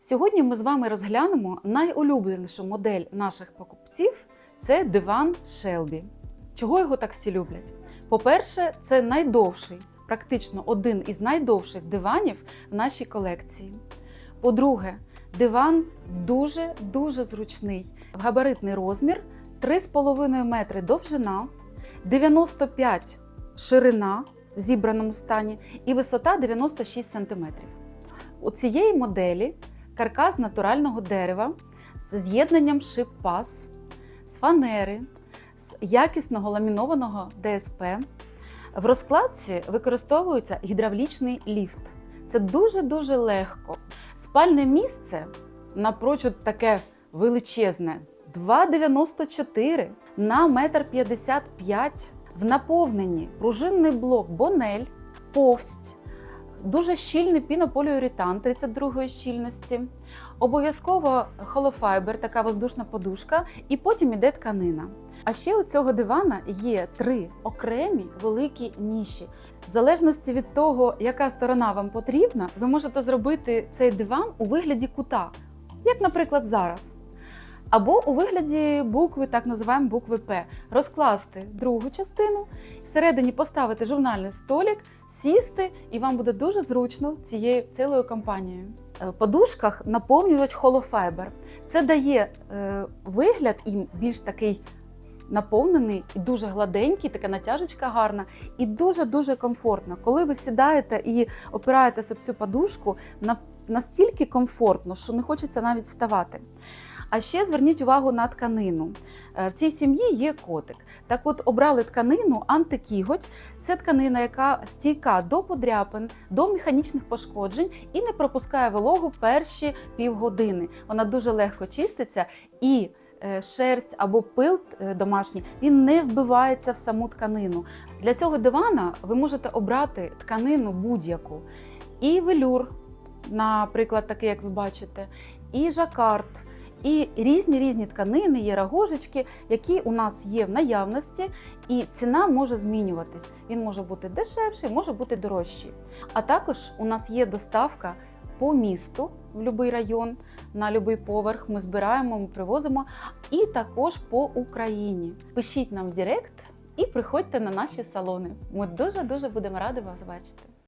Сьогодні ми з вами розглянемо найулюбленішу модель наших покупців це диван Shelby. Чого його так всі люблять? По-перше, це найдовший, практично один із найдовших диванів в нашій колекції. По-друге, диван дуже-дуже зручний. Габаритний розмір 3,5 метри довжина, 95 ширина в зібраному стані і висота 96 см. У цієї моделі каркас натурального дерева з з'єднанням шип-пас, з фанери, з якісного ламінованого ДСП. В розкладці використовується гідравлічний ліфт. Це дуже-дуже легко. Спальне місце напрочуд таке величезне 2,94 на 1,55 м. В наповненні пружинний блок Бонель, повсть, дуже щільний пінополіуретан 32-ї щільності, обов'язково холофайбер, така воздушна подушка, і потім іде тканина. А ще у цього дивана є три окремі великі ніші. В залежності від того, яка сторона вам потрібна, ви можете зробити цей диван у вигляді кута, як, наприклад, зараз. Або у вигляді букви, так називаємо букви П, розкласти другу частину, всередині поставити журнальний столик, сісти, і вам буде дуже зручно цією цілою компанією. Е, подушках наповнювач холофайбер. Це дає е, вигляд і більш такий наповнений і дуже гладенький, така натяжечка гарна, і дуже-дуже комфортно. Коли ви сідаєте і опираєтесь об цю подушку, на- настільки комфортно, що не хочеться навіть вставати. А ще зверніть увагу на тканину. Е, В цій сім'ї є котик. Так от обрали тканину антикіготь. Це тканина, яка стійка до подряпин, до механічних пошкоджень і не пропускає вологу перші півгодини. Вона дуже легко чиститься і е, шерсть або пил е, домашній він не вбивається в саму тканину. Для цього дивана ви можете обрати тканину будь-яку. І велюр, наприклад, такий, як ви бачите, і жакард. І різні різні тканини, є рагожечки, які у нас є в наявності, і ціна може змінюватись. Він може бути дешевший, може бути дорожчий. А також у нас є доставка по місту в будь-який район, на будь-який поверх. Ми збираємо, ми привозимо, і також по Україні. Пишіть нам в Директ і приходьте на наші салони. Ми дуже дуже будемо раді вас бачити.